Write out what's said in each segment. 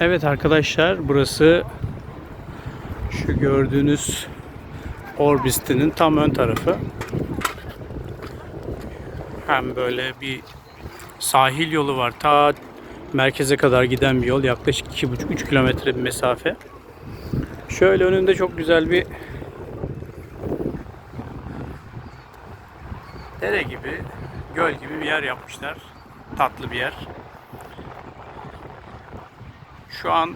Evet arkadaşlar burası şu gördüğünüz Orbis'tinin tam ön tarafı. Hem böyle bir sahil yolu var. Ta merkeze kadar giden bir yol. Yaklaşık 2,5-3 kilometre bir mesafe. Şöyle önünde çok güzel bir dere gibi, göl gibi bir yer yapmışlar. Tatlı bir yer. Şu an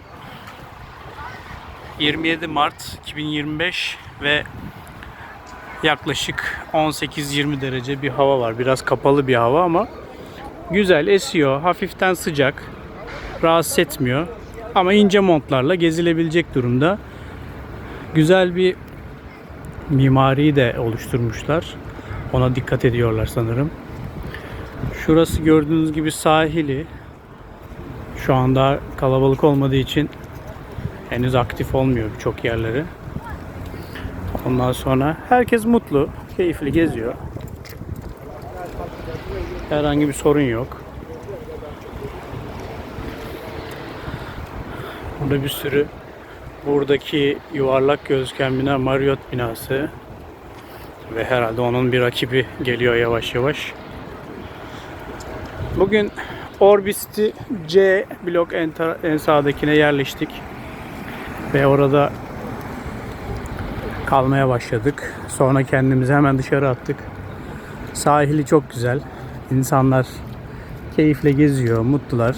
27 Mart 2025 ve yaklaşık 18-20 derece bir hava var. Biraz kapalı bir hava ama güzel esiyor. Hafiften sıcak. Rahatsız etmiyor. Ama ince montlarla gezilebilecek durumda. Güzel bir mimari de oluşturmuşlar. Ona dikkat ediyorlar sanırım. Şurası gördüğünüz gibi sahili. Şu anda kalabalık olmadığı için henüz aktif olmuyor birçok yerleri. Ondan sonra herkes mutlu, keyifli geziyor. Herhangi bir sorun yok. Burada bir sürü buradaki yuvarlak gözüken bina Marriott binası ve herhalde onun bir rakibi geliyor yavaş yavaş. Bugün Orbis'ti C blok en, en sağdakine yerleştik. Ve orada kalmaya başladık. Sonra kendimizi hemen dışarı attık. Sahili çok güzel. İnsanlar keyifle geziyor, mutlular.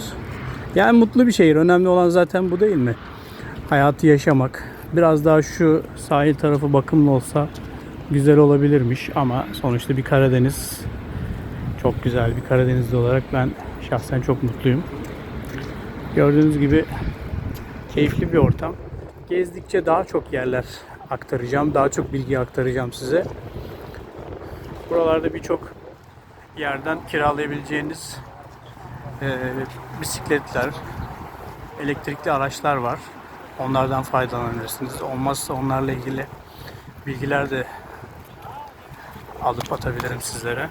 Yani mutlu bir şehir. Önemli olan zaten bu değil mi? Hayatı yaşamak. Biraz daha şu sahil tarafı bakımlı olsa güzel olabilirmiş ama sonuçta bir Karadeniz çok güzel bir Karadenizli olarak ben şahsen çok mutluyum. Gördüğünüz gibi keyifli bir ortam. Gezdikçe daha çok yerler aktaracağım. Daha çok bilgi aktaracağım size. Buralarda birçok yerden kiralayabileceğiniz eee, bisikletler, elektrikli araçlar var. Onlardan faydalanırsınız. Olmazsa onlarla ilgili bilgiler de alıp atabilirim sizlere.